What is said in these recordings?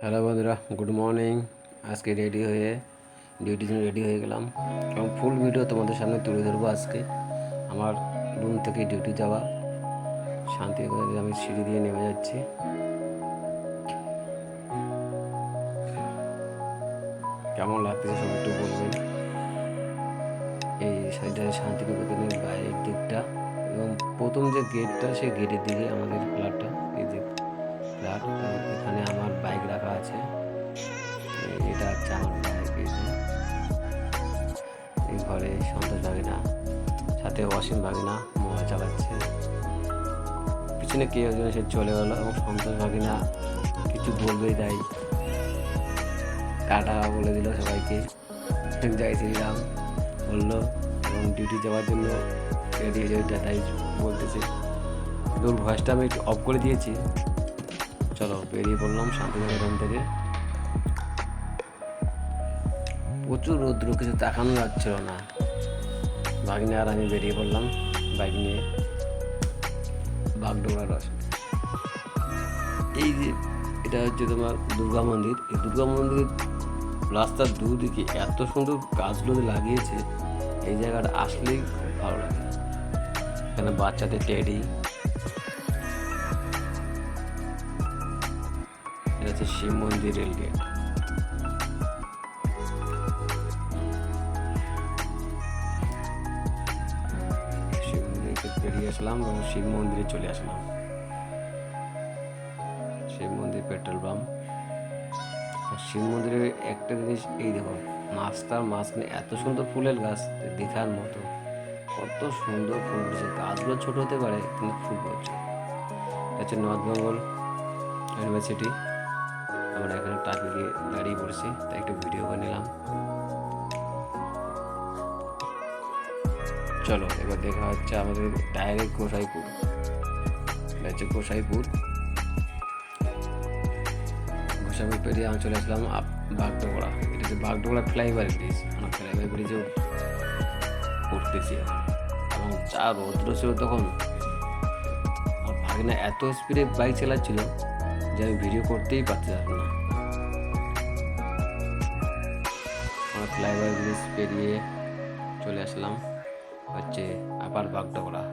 Hello বন্ধুরা, good morning. আজকে ready হয়ে ডিউটির জন্য রেডি হয়ে গেলাম। এবং ফুল ভিডিও তোমাদের সামনে তুলে ধরবো আজকে। আমার রুম থেকে ডিউটি যাওয়া শান্তি আমি সিঁড়ি দিয়ে নেমে যাচ্ছি। কেমন লাগতেছে সব একটু বলবেন। এই সাইডটা শান্তিনিকেতনের বাইরের দিকটা এবং প্রথম যে গেটটা সেই গেটের দিকে আমাদের ফ্ল্যাটটা এটা আমার এই ঘরে সন্তোষ ভাগিনা, সাথে অসীম ভাগিনা মোবাইল চালাচ্ছে। পিছনে কে একজন এসে চলে গেলো এবং সন্তোষ ভাগিনা কিছু বলবেই তাই। টাটা বলে দিল সবাইকে। জয় শ্রীরাম বলল, এবং ডিউটি যাওয়ার জন্য রেডি হয়ে যাবে টাটাই বলতেছে। তোর ভয়েসটা আমি একটু অফ করে দিয়েছি। চলো, বেরিয়ে পড়লাম শান্তিনিকেতন থেকে। প্রচুর রৌদ্র, কিছু তাকানো যাচ্ছিল না। ভাগিনে আর আমি বেরিয়ে পড়লাম, বাইক নিয়ে। বাগডোগরা রস এই যে, এটা হচ্ছে তোমার দুর্গা মন্দির। এই দুর্গা মন্দির রাস্তার দুদিকে এত সুন্দর গাছগুলো লাগিয়েছে, এই জায়গাটা আসলেই ভালো লাগে। এখানে বাচ্চাদের টেডি। এটা হচ্ছে শিব মন্দির রেল গেট। পেরিয়ে আসলাম এবং শিব মন্দিরে চলে আসলাম। শিব মন্দির, পেট্রোল পাম্প। শিব মন্দিরে একটা জিনিস, এই দেখো রাস্তার মাঝখানে এত সুন্দর ফুলের গাছ দেখার মতো। কত সুন্দর ফুল ফুটেছে গাছগুলো ছোট হতে পারে, কিন্তু ফুল ফুটছে। হচ্ছে নর্থ বেঙ্গল ইউনিভার্সিটি। আমরা এখানে ট্রাফিকে দাঁড়িয়ে পড়েছি, তাই একটু ভিডিও করে নিলাম। চলো, এবার দেখা হচ্ছে আমাদের ডাইরেক্ট গোসাইপুর। এটা হচ্ছে গোসাইপুর। গোসাইপুর পেরিয়ে আমি চলে আসলাম বাগডোগরা। এটা হচ্ছে বাগডোগরা ফ্লাইওভার ব্রিজ আমরা ফ্লাইওভার ব্রিজেও এখন। এবং যা রৌদ্র ছিল তখন, আমার ভাগনা এত স্পিডে বাইক চালাচ্ছিল যে আমি ভিডিও করতেই পারছিলাম না। আমরা ফ্লাইওভার ব্রিজ পেরিয়ে চলে আসলাম। হচ্ছে আপার বাগডোগরা।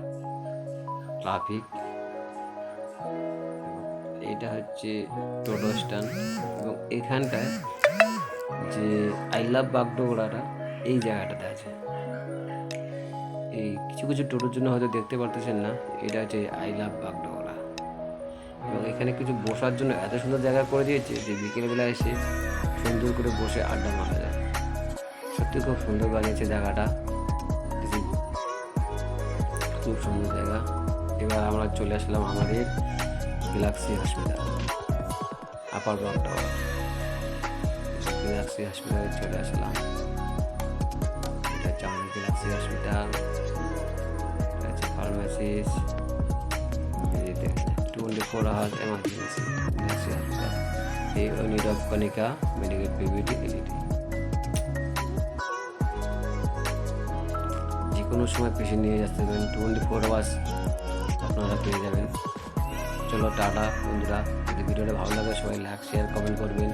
ট্রাফিক এটা হচ্ছে টোটো স্ট্যান্ড। এবং এখানটায় যে আই লাভ বাগডোগরাটা, এই জায়গাটাতে আছে। এই কিছু কিছু টোটোর জন্য হয়তো দেখতে পারতেছেন না, এটা হচ্ছে আই লাভ বাগডোগরা। এবং এখানে কিছু বসার জন্য এত সুন্দর জায়গা করে দিয়েছে যে বিকেলবেলা এসে সুন্দর করে বসে আড্ডা মারা যায়। সত্যি খুব সুন্দর বানিয়েছে জায়গাটা। খুব সুন্দর জায়গা। এবার আমরা চলে আসলাম আমাদের গ্যালাক্সি হসপিটাল আপার ব্লকটা গ্যালাক্সি হসপিটালে চলে আসলাম। এটা হচ্ছে আমাদের গ্যালাক্সি হসপিটাল এটা হচ্ছে pharmacies twenty four hours emergency galaxy hospital এই নীরব কণিকা মেডিকেল পিভিটি এলইডি কোনো সময় পেশেন্ট নিয়ে যেতে পারেন টোয়েন্টি ফোর আওয়ার্স আপনারা পেয়ে যাবেন। চলো টাটা বন্ধুরা। যদি ভিডিওটা ভালো লাগে সবাই লাইক শেয়ার কমেন্ট করবেন।